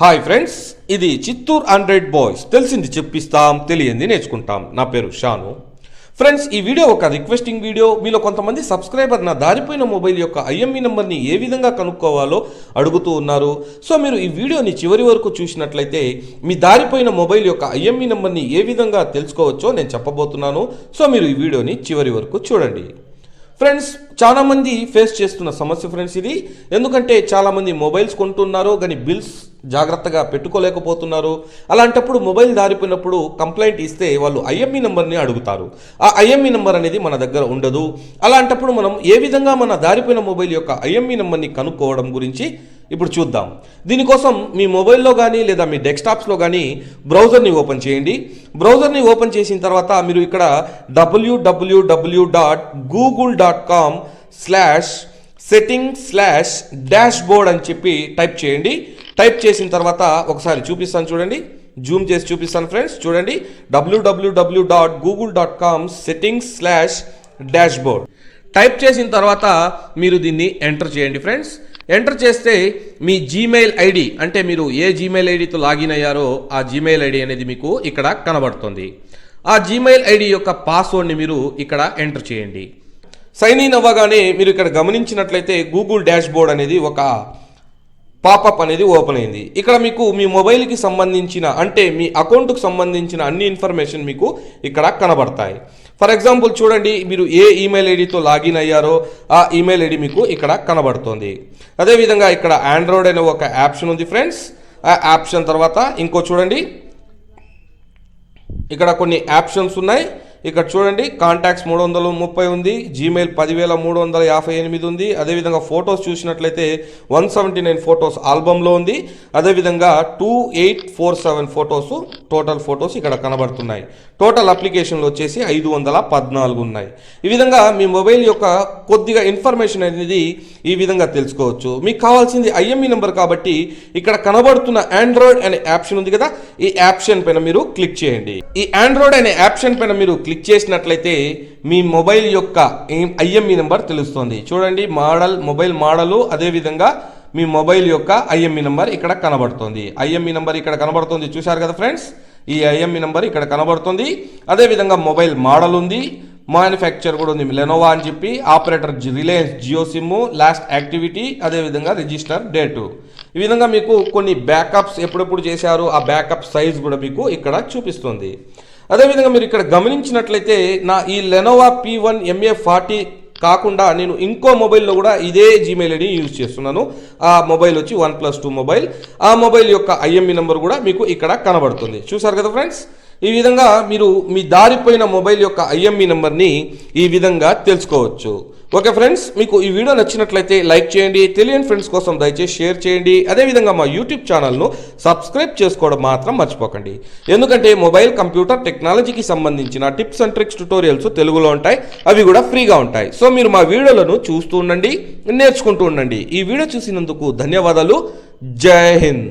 Hi friends ఇది Chittoor Android boys తెలిసింది చెప్పిస్తాం తెలియంది నేర్చుకుంటాం. నా పేరు షాను. ఫ్రెండ్స్ ఈ వీడియో ఒక రిక్వెస్టింగ్ వీడియో మీలో కొంతమంది సబ్స్క్రైబర్ నా దారిపోయిన మొబైల్ యొక్క ఐఎంఈ నెంబర్ని ఏ విధంగా కనుక్కోవాలో అడుగుతూ ఉన్నారు. సో మీరు ఈ వీడియోని చివరి వరకు చూసినట్లయితే మీ దారిపోయిన మొబైల్ యొక్క ఐఎంఈ నెంబర్ని ఏ విధంగా తెలుసుకోవచ్చో నేను చెప్పబోతున్నాను. సో మీరు ఈ వీడియోని చివరి వరకు చూడండి. ఫ్రెండ్స్ చాలామంది ఫేస్ చేస్తున్న సమస్య ఫ్రెండ్స్ ఇది. ఎందుకంటే చాలామంది మొబైల్స్ కొంటున్నారు కానీ బిల్స్ జాగ్రత్తగా పెట్టుకోలేకపోతున్నారు. అలాంటప్పుడు మొబైల్ దారిపోయినప్పుడు కంప్లైంట్ ఇస్తే వాళ్ళు ఐఎంఈ నెంబర్ని అడుగుతారు. ఆ ఐఎంఈ నెంబర్ అనేది మన దగ్గర ఉండదు. అలాంటప్పుడు మనం ఏ విధంగా మన దారిపోయిన మొబైల్ యొక్క ఐఎంఈ నెంబర్ని కనుక్కోవడం గురించి ఇప్పుడు చూద్దాం. దీనికోసం మీ మొబైల్లో కానీ లేదా మీ డెస్క్టాప్స్లో కానీ బ్రౌజర్ని ఓపెన్ చేయండి. బ్రౌజర్ని ఓపెన్ చేసిన తర్వాత మీరు ఇక్కడ W W W dot Google dot com slash setting slash dashboard అని చెప్పి టైప్ చేయండి. టైప్ చేసిన తర్వాత ఒకసారి చూపిస్తాను చూడండి. జూమ్ చేసి చూపిస్తాను ఫ్రెండ్స్. చూడండి. W W W dot Google dot com settings slash dashboard type చేసిన తర్వాత మీరు దీన్ని ఎంటర్ చేయండి ఫ్రెండ్స్. ఎంటర్ చేస్తే మీ జీమెయిల్ ఐడి అంటే మీరు ఏ జీమెయిల్ ఐడితో లాగిన్ అయ్యారో ఆ జీమెయిల్ ఐడి అనేది మీకు ఇక్కడ కనబడుతుంది. ఆ జీమెయిల్ ఐడి యొక్క పాస్వర్డ్ని మీరు ఇక్కడ ఎంటర్ చేయండి. సైన్ ఇన్ అవ్వగానే మీరు ఇక్కడ గమనించినట్లయితే గూగుల్ డాష్ బోర్డ్ అనేది ఒక పాపప్ అనేది ఓపెన్ అయింది. ఇక్కడ మీకు మీ మొబైల్కి సంబంధించిన అంటే మీ అకౌంట్కు సంబంధించిన అన్ని ఇన్ఫర్మేషన్ మీకు ఇక్కడ కనబడతాయి. ఫర్ ఎగ్జాంపుల్ చూడండి మీరు ఏ ఈమెయిల్ ఐడితో లాగిన్ అయ్యారో ఆ ఈమెయిల్ ఐడి మీకు ఇక్కడ కనబడుతుంది. అదేవిధంగా ఇక్కడ ఆండ్రాయిడ్ అనే ఒక యాప్షన్ ఉంది ఫ్రెండ్స్. ఆ యాప్షన్ తర్వాత ఇంకో చూడండి. ఇక్కడ కొన్ని ఆప్షన్స్ ఉన్నాయి. ఇక్కడ చూడండి కాంటాక్ట్స్ మూడు వందల ముప్పై ఉంది జీమెయిల్ పదివేల మూడు వందల యాభై ఎనిమిది ఉంది. అదేవిధంగా ఫొటోస్ చూసినట్లయితే వన్ సెవెంటీ నైన్ ఫొటోస్ ఆల్బంలో ఉంది. అదేవిధంగా two eight four seven photos total photos ఇక్కడ కనబడుతున్నాయి. టోటల్ అప్లికేషన్లు వచ్చేసి ఐదు వందల పద్నాలుగు ఉన్నాయి. ఈ విధంగా మీ మొబైల్ యొక్క కొద్దిగా ఇన్ఫర్మేషన్ అనేది ఈ విధంగా తెలుసుకోవచ్చు. మీకు కావాల్సింది ఐఎంఈ నెంబర్ కాబట్టి ఇక్కడ కనబడుతున్న ఆండ్రాయిడ్ అనే యాప్షన్ ఉంది కదా ఈ యాప్షన్ పైన మీరు క్లిక్ చేయండి. ఈ ఆండ్రాయిడ్ అనే యాప్షన్ పైన మీరు క్లిక్ చేసినట్లయితే మీ మొబైల్ యొక్క ఐఎంఈ నెంబర్ తెలుస్తుంది. చూడండి మోడల్ మొబైల్ మోడలు అదేవిధంగా మీ మొబైల్ యొక్క ఐఎంఈ నెంబర్ ఇక్కడ కనబడుతుంది. ఐఎంఈ నెంబర్ ఇక్కడ కనబడుతుంది. చూశారు కదా ఫ్రెండ్స్ ఈ ఐఎంఈ నెంబర్ ఇక్కడ కనబడుతుంది. అదేవిధంగా మొబైల్ మోడల్ ఉంది. మ్యానుఫ్యాక్చర్ కూడా ఉంది. లెనోవా అని చెప్పి operator Reliance Jio SIM last activity అదేవిధంగా రిజిస్టర్ డేటు ఈ విధంగా మీకు కొన్ని బ్యాకప్స్ ఎప్పుడెప్పుడు చేశారు? ఆ బ్యాకప్ సైజ్ కూడా మీకు ఇక్కడ చూపిస్తుంది. అదేవిధంగా మీరు ఇక్కడ గమనించినట్లయితే నా ఈ Lenovo P one M A forty కాకుండా నేను ఇంకో మొబైల్లో కూడా ఇదే జీమెయిల్ ఐడి యూజ్ చేస్తున్నాను. ఆ మొబైల్ వచ్చి వన్ ప్లస్ టూ మొబైల్ ఆ మొబైల్ యొక్క ఐఎంఈ నెంబర్ కూడా మీకు ఇక్కడ కనబడుతుంది. చూసారు కదా ఫ్రెండ్స్ ఈ విధంగా మీరు మీ దారిపోయిన మొబైల్ యొక్క ఐఎంఈ నెంబర్ని ఈ విధంగా తెలుసుకోవచ్చు. ఓకే ఫ్రెండ్స్ మీకు ఈ వీడియో నచ్చినట్లయితే లైక్ చేయండి తెలియని ఫ్రెండ్స్ కోసం దయచేసి షేర్ చేయండి. అదేవిధంగా మా యూట్యూబ్ ఛానల్ను సబ్స్క్రైబ్ చేసుకోవడం మాత్రం మర్చిపోకండి. ఎందుకంటే మొబైల్ కంప్యూటర్ టెక్నాలజీకి సంబంధించిన టిప్స్ అండ్ ట్రిక్స్ ట్యూటోరియల్స్ తెలుగులో ఉంటాయి అవి కూడా ఫ్రీగా ఉంటాయి. సో మీరు మా వీడియోలను చూస్తూ ఉండండి నేర్చుకుంటూ ఉండండి. ఈ వీడియో చూసినందుకు ధన్యవాదాలు. జై హింద్.